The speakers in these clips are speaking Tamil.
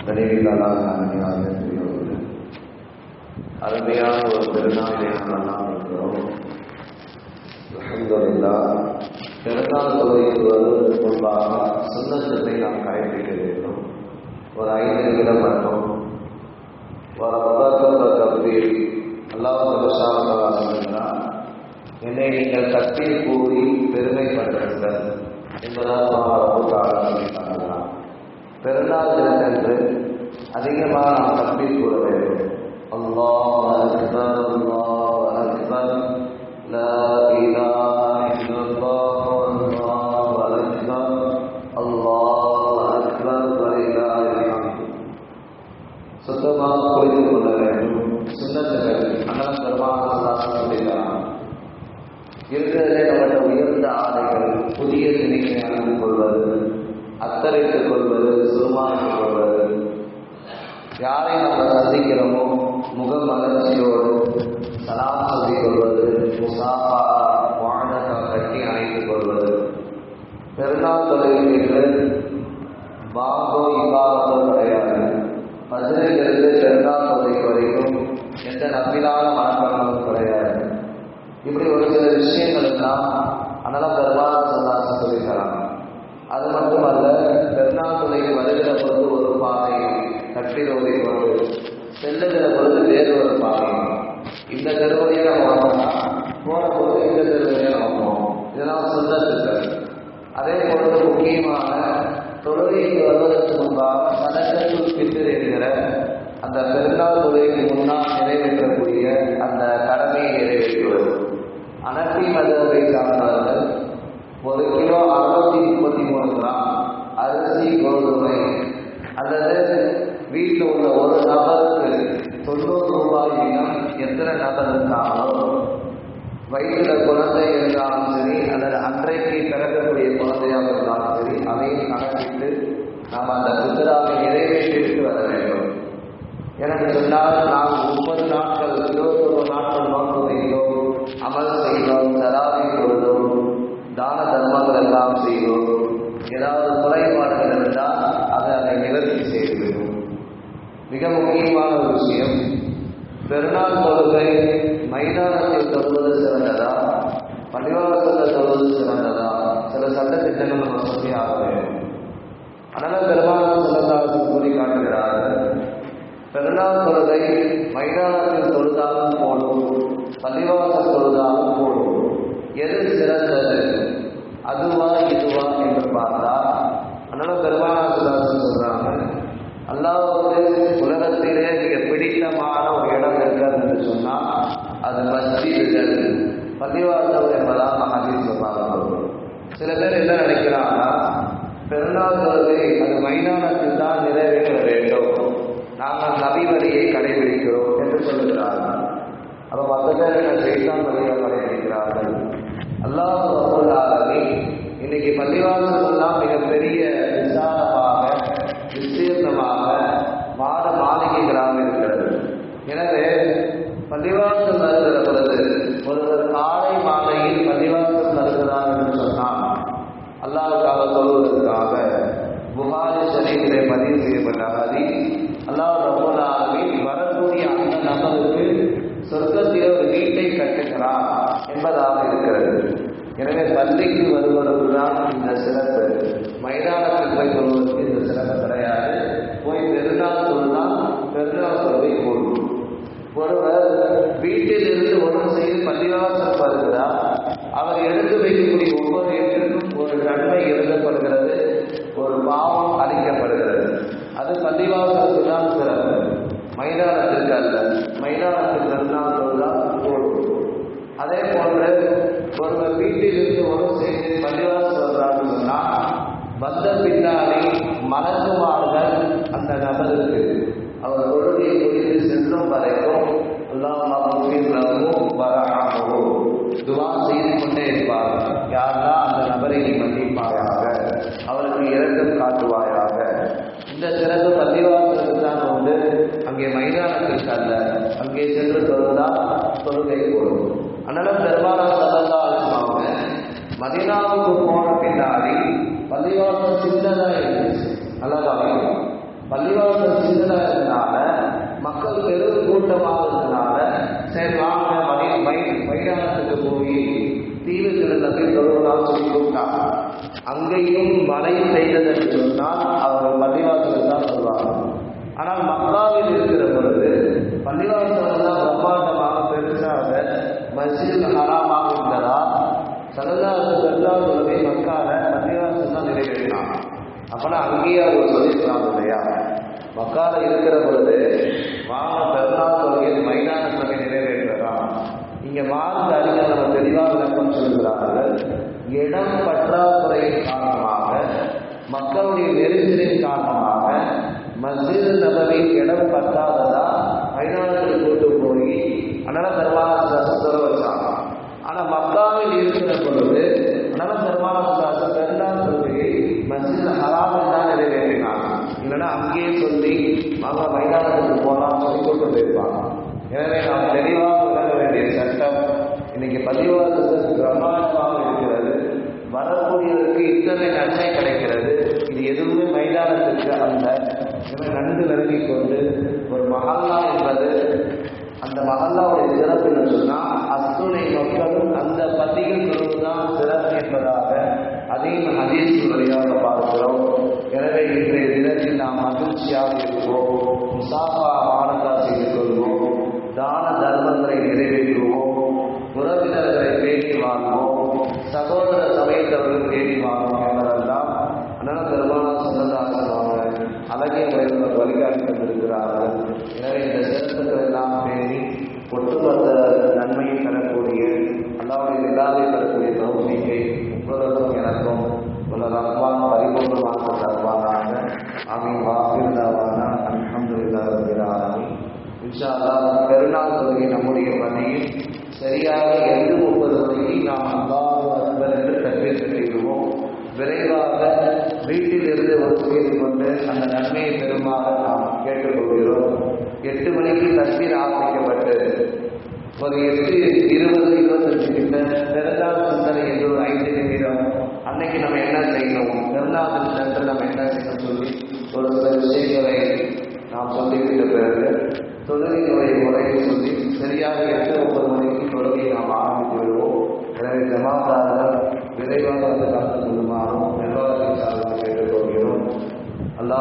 கடைகளாக அருமையாக இருக்கிறது அருமையான ஒரு பெருநாளை நாம் இருக்கிறோம் அல்ஹம்துலில்லா பெருநாள் தொழிலுக்கு வருவதற்கு முன்பாக சுண்ணத்தை நாம் கடைபிடிக்க வேண்டும் ஒரு ஐந்து நிமிடம் மட்டும் ஒரு அபத்தம் தப்பீர் அல்லாஹ் என்னை நீங்கள் தப்பீர் கூறி பெருமைப்படுத்துங்கள் என்பதால் பிறந்தாள் தினத்தன்று அதிகமாக நாம் தப்பீர் கூற வேண்டும். அல்லாஹ் அக்பர் அல்லாஹ் அக்பர் லா இலாஹ இல்லல்லாஹ் அல்லாஹ் அக்பர் அல்லாஹ் அக்பர் சுத்தமாக குளித்துக் கொள்ள வேண்டும். சுண்ணத்துகள் அண்ணன் பெருமாள் சொல்லிட்டான் இருக்கிறதே நம்மளோட உயர்ந்த ஆடைகள் புதிய நிலையை அணிந்து கொள்வது அத்தரித்துக் கொள்வது யாரை நம்ம சந்திக்கிறோமோ முகமலர்ச்சியோடு சலாம் சொல்லிக் கொள்வது முசாஃபா வாழ்நகா கட்டி அணைத்துக் கொள்வது. பெருநாள் தொழிலுக்கு பாபோ இபாதோ கிடையாது. மதுரையிலிருந்து பெருநாள் தொழில் வரைக்கும் எந்த நம்பிலான மனப்பணமும் கிடையாது இப்படி ஒரு சில விஷயங்கள் எல்லாம் அனலம் பெருமாள் சந்தாசம் சொல்லித்தராங்க அது மட்டுமல்ல பெருநாள் தொழில் வருகிற பொழுது ஒரு பாதை கட்டில் ஒரு பொழுது செல்லுகிற பொழுது வேறு ஒரு பாதை இந்த தெருவழியை நம்ம வரணும் போன பொழுது இந்த தெருவழியை நம்ம போகணும் இதெல்லாம் சுந்தரத்துக்கள் அதே போல முக்கியமான தொழுகைக்கு வருவதற்கு முன்பாக சதக்கத்தில் பிட்டு என்கிற அந்த பெருநாள் தொழுகைக்கு முன்னால் நிறைவேற்றக்கூடிய அந்த கடமையை நிறைவேற்றுவது. அனர்த்தி மதத்தை சார்ந்தவர்கள் குழந்தை இருந்தாலும் சரி அல்லது அன்றைக்கு பிறக்கக்கூடிய குழந்தையாக இருந்தாலும் சரி அதையும் கணக்கிட்டு நாம் அந்த புத்தராவை நிறைவேற்றிட்டு வர வேண்டும். எனக்கு சொன்னால் நாம் முப்பது நாட்கள் இருபத்தொரு நாட்கள் நோக்கம் வைத்தோம் அமல் செய்தோம் தராவை கொள்தோம் தான தர்மங்கள் எல்லாம் செய்தோம். ஏதாவது குறைபாடுகள் இருந்தால் அதை அதை நிவர்த்தி செய்துவிடும் மிக முக்கியமான ஒரு விஷயம் பெருநாள் தொழுகை மைதான தொழுவது சிறந்ததா பள்ளிவாசத்தில் தொழுவது சிறந்ததா சில நம்ம சொல்லி ஆக வேண்டும். அதனால் பெருமாள் சிறந்தாலும் கூறி காட்டுகிறார்கள் பெருநாள் தொழுகை மைதானத்தில் தொழுதாலும் போடும் பள்ளிவாசல் தொழுதாலும் போடும் எது சிறந்தது? அதுவா இதுவா என்று பார்த்தா அதனால பெருமானாசிராசன் சொல்றாங்க. அல்லாவது உலகத்திலே மிக பிடித்தமான ஒரு இடம் இருக்கிறது என்று சொன்னால் அது மஸ்ஜிதுகள் பள்ளிவாசல் சில பேர் என்ன நினைக்கிறாங்கன்னா பெருநாள் அந்த அது மைதானத்தில் தான் நிறைவேற்ற வேண்டும். நாங்கள் நபி வழியை கடைபிடிக்கிறோம் என்று சொல்லுகிறார்கள். அப்ப மற்ற பேர் என்ன சைத்தான் வழியை கடைபிடிக்கிறார்கள் அல்லாஹ் இன்னைக்கு பள்ளிவாசல் எல்லாம் மிகப்பெரிய விசாலமாக விஸ்தீர்ணமாக மாட மாளிகைகளாக இருக்கிறது எனவே பள்ளிவாசல் வருகிற பொழுது ஒருவர் காலை மாலையில் பள்ளிவாசல் வருகிறார் என்று சொன்னால் அல்லாவுக்காக சொல்வதற்காக புகாரி பதிவு செய்யப்பட்ட ஹதி அல்லாஹ் வரக்கூடிய அந்த நபருக்கு சொர்க்கத்திலே ஒரு வீட்டை கட்டுகிறார் என்பதாக இருக்கிறது. எனவே பள்ளிக்கு வருவதற்கு தான் இந்த சிறப்பு. மைதானத்தில் போய் கொள்வதற்கு இந்த சிறப்பு கிடையாது போய் பெருநாள் தொழுதான் பெருநாள் தொழுவை கூடும் ஒருவர் வீட்டில் இருந்து ஒன்று செய்து பள்ளிவாசல் வருகிறார் அவர் எடுத்து வைக்கக்கூடிய ஒவ்வொரு எட்டிற்கும் ஒரு நன்மை எழுதப்படுகிறது ஒரு பாவம் அளிக்கப்படுகிறது அது பள்ளிவாசலுக்கு தான் சிறப்பு மைதானத்திற்கு அல்ல மைதானத்தில் பெருநாள் தொழுதான் கூடும் அதே போன்று ஒருவர் வீட்டில் இருந்து ஒரு செய்து பள்ளிவாசல் வர்றாருன்னு சொன்னால் வந்த பின்னாடி மலக்குமார்கள் அந்த நபருக்கு அவர் தொழுகையை முடித்து செல்லும் வரைக்கும் அல்லாஹ் துவா செய்து கொண்டே இருப்பார் யாரெல்லாம் அந்த நபரை நீ மன்னிப்பாயாக அவருக்கு இரக்கம் காட்டுவாயாக இந்த சிறப்பு பள்ளிவாசலுக்கு தான் வந்து அங்கே மைதானத்திற்கு அல்ல அங்கே சென்று தொழுதால் தொழுகை கூடும் அதனால பெருமானா சல்லா அவங்க மதினாவுக்கு போன பின்னாடி பள்ளிவாசல் சின்னதாக இருந்துச்சு. நல்லா பெரு கூட்டமாக இருந்தனால சரி வாங்க மணி மை மைதானத்துக்கு போய் தீவு திருநகை தொழுவதால் சொல்லி கூப்பிட்டாங்க அங்கேயும் மழை பெய்தது என்று சொன்னால் அவர்கள் பள்ளிவாசல் தான் சொல்வாங்க ஆனால் மக்காவில் இருக்கிற பொழுது பள்ளிவாசல் தான் பிரம்மாண்டமாக பெருசாக மஸ்ஜித் ஹராமாக இருந்ததா? சல்லா சல்லா மக்களால் பள்ளிவாசல் தான் நிறைவேறினாங்க அப்போனா அங்கேயே அவர் சொல்லியிருக்காங்க இல்லையா? மக்கால இருக்கிற பொழுது வாங்க பெருநாள் தொகையில் மைதான தொகை நிறைவேற்றலாம். இங்க மார்க் அறிஞர் நம்ம தெளிவாக விளக்கம் சொல்கிறார்கள். இடம் பற்றாக்குறையின் காரணமாக மக்களுடைய நெருக்கடியின் காரணமாக மஸ்ஜித் நபரின் இடம் பற்றாததா? மைதானத்தில் கூட்டு போய் அனல பெருமான சொல்ல வச்சாங்க ஆனா மக்காவில் இருக்கிற பொழுது அனல பெருமான பெருநாள் தொழுகையை மஸ்ஜித் ஹராமில் தான் நிறைவேற்றினாங்க இல்லைன்னா அங்கேயே சொல்லி வாங்க மைதானத்துக்கு போகலாம் சொல்லி கொண்டு போயிருப்பாங்க எனவே நாம் தெளிவாக உணர வேண்டிய சட்டம் இன்னைக்கு பள்ளிவாசலுக்கு பிரம்மாண்டமாக இருக்கிறது வரக்கூடியவருக்கு இத்தனை நன்மை கிடைக்கிறது இது எதுவுமே மைதானத்திற்கு அல்ல எனவே நன்கு கொண்டு ஒரு மஹல்லா என்பது அந்த மஹல்லாவுடைய சிறப்பு என்று சொன்னால் அத்துணை மக்களும் அந்த பள்ளியில் தான் வழிகாட்டி கொண்டிருக்கிறார்கள் எனவே இந்த சிறப்புகள் எல்லாம் பேணி ஒட்டுமொத்த நன்மையை தரக்கூடிய அல்லாவுடைய எல்லாரை தரக்கூடிய தௌசிக்கை உங்களுக்கும் எனக்கும் உள்ள ரஹ்மான் பரிபூர்ணமாக தருவானாக. அவை வாசிருந்தாவானா அல்ஹம்துலில்லாஹ் ரப்பில் ஆலமீன். இன்ஷா அல்லாஹ் பெருநாள் தொழுகை நம்முடைய பணியில் வீட்டிலிருந்து வசூலித்து கொண்டு அந்த நன்மையை பெறுமாறு நாம் கேட்டுக்கொள்கிறோம். எட்டு மணிக்கு தக்பீர் ஆரம்பிக்கப்பட்டு ஒரு எட்டு இருபது இருபத்தஞ்சு கிட்ட பெருந்தா சிந்தனை என்று ஒரு ஐந்து நிமிடம். அன்னைக்கு நம்ம என்ன செய்யணும் பெருந்தா சென்று நம்ம என்ன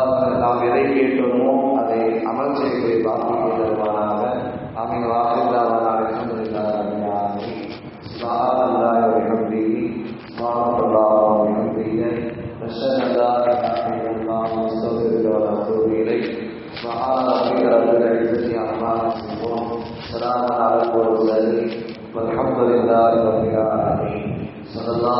நாம் எதை கேட்டோமோ அதை அமல் செய்யக்கூடிய பாக்கியை தருவானாக ஆமீன் வாசில்லாவான அலமதுல்லாஹ் ரபில் ஆலமீன் சுப்ஹான அல்லாஹி வ பிஹம்திஹி சுப்ஹானல்லாஹி வ பிஹம்திஹி நஷ்ஹது அன் லா இலாஹா இல்லல்லாஹ் வ நஸ்தக்ஃபிருஹு வ நத்தூபு இலைஹ் سبحان ربك رب العزة عما يصفون سلام على المرسلين والحمد لله رب العالمين صلى الله